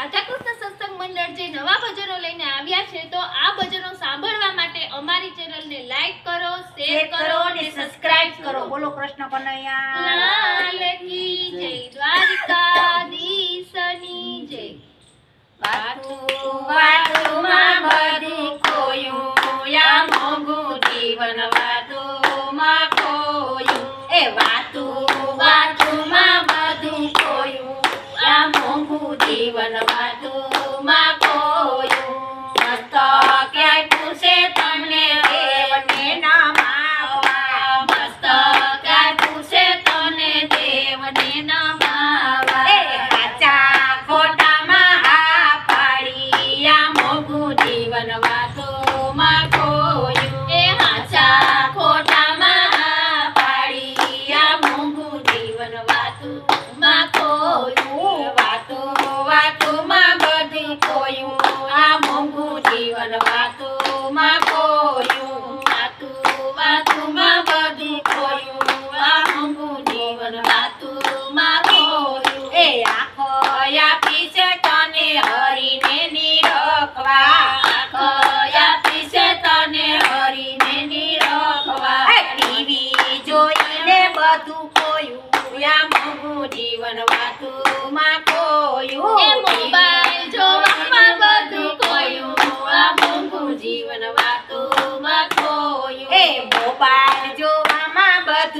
રાધાકૃષ્ણ સત્સંગ મંડળ જે નવા ભજનો લઈને આવ્યા છે તો આ ભજનો સાંભળવા માટે અમારી ચેનલને લાઈક કરો શેર કરો અને સબસ્ક્રાઇબ કરો. બોલો કૃષ્ણ કનૈયા. લાલ કી જય દ્વારિકાધીશની જય. વાતું વાતું માં બધું ખોયું. યા મોગું જીવન મોંઘું જીવન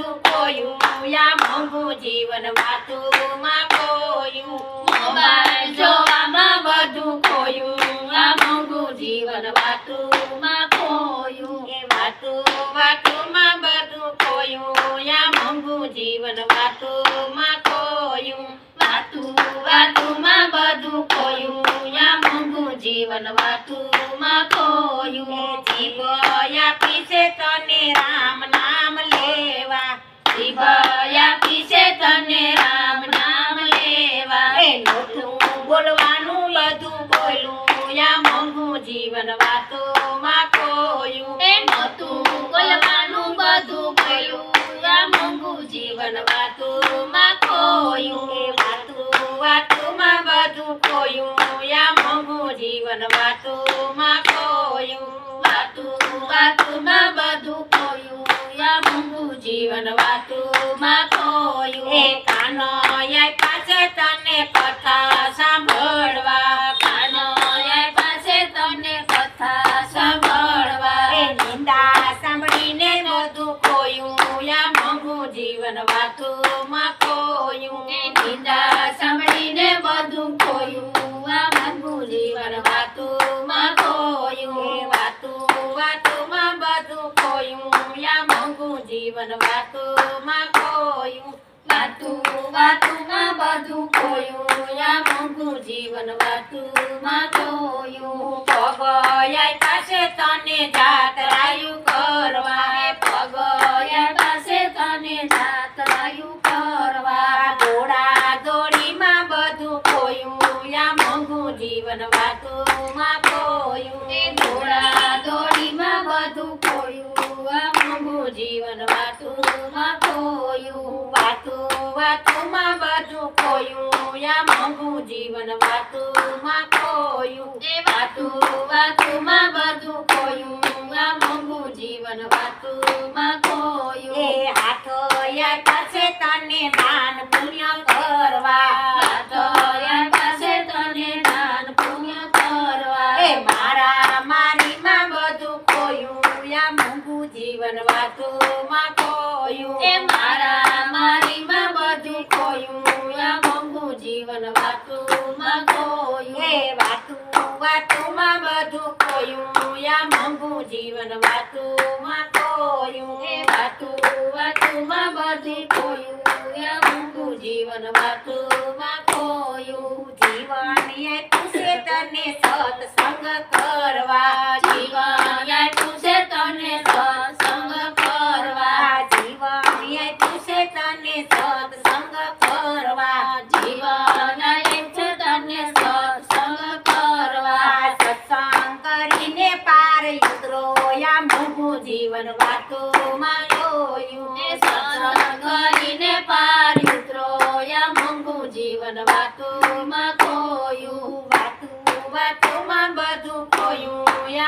બધું ખોયું આ મોંઘું જીવન વાતોમાં ખોયું મોબાઈલ જોવામાં બધું ખોયું આ મોંઘું જીવન વાતોમાં ખોયું એ વાતો વાતોમાં બધું ખોયું આ મોંઘું જીવન વાતું માં વાતુમાં ખોયું જીવ યા પીસે તને રામ નામ લેવા જીવ આપી છે તને રામ નામ લેવા એ નોતું બોલવાનું બધું બોલું આ મોંઘું જીવન વાતોમાં ખોયું એ નહોતું બોલવાનું બધું બોલ્યું આ મોંઘું જીવન વાતુમાં ખોયું એ વાતું વાતુમાં બધું કોયું. યા મોંઘું જીવન વાતુમાં ખોયું વાતું વાતુમાં બધું ખોયું યા મોંઘું જીવન વાતુમાં ખોયું એ કાનો પાસે તને કથા સાંભળવા કાનો યા પાસે તને કથા સાંભળવા એ નિંદા સાંભળીને બધું ખોયું યા મોંઘું જીવન વાતુમાં ખોયું એ નિંદા સાંભળીને બધું ખોયું આ મોંઘું જીવન વાતુમાં ખોયું એ વાતું વાતુમાં બધું ખોયું યા મોંઘું જીવન કોયું? વાતું વાતુમાં બધું કોયું? યા મોંઘું જીવન વાતુમાં કોયું? પગયા પાસે તને જાતરાયું કરવા. હે પગયા પાસે તને જાતરાયું કરવા. દોડા દોડીમાં બધું કોયું? યા મોંઘું જીવન વાતુમાં વાતુમાં ખોયું વાતું વાતુમાં બધું ખોયું. યા મોંઘું જીવન વાતુમાં ખોયું. એ વાતું. વાતુમાં બધું ખોયું. આ મોંઘું જીવન વાતુમાં ખોયું. એ હાથો યા પાસે તને દાન પુણ્ય કરવા હાથો યા પાસે તને દાન પુણ્ય કરવા એ મારા મારીમાં બધું ખોયું યા મોંઘું જીવન વાતુમાં ખોયું એ મારા મારીમાં બધું ખોયું મોંઘું જીવન વાતુમાં ખોયું એ વાતું વાતુમાં બધું ખોયું યા મોંઘું જીવન વાતુમાં ખોયું એ વાતું વાતુમાં બધું ખોયું યા મોંઘું જીવન વાતુમાં ખોયું જીવન એ તને સત્સંગ કરવા જીવન જીવન યા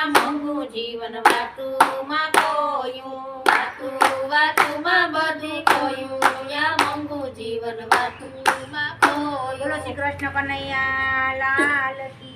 મોંઘું જીવન વાતું માં ખોયું વાતું વાતું બધું ખોયું યા મોંઘું જીવન વાતું માં ખોયું શ્રી કૃષ્ણ કનૈયા લાલ કી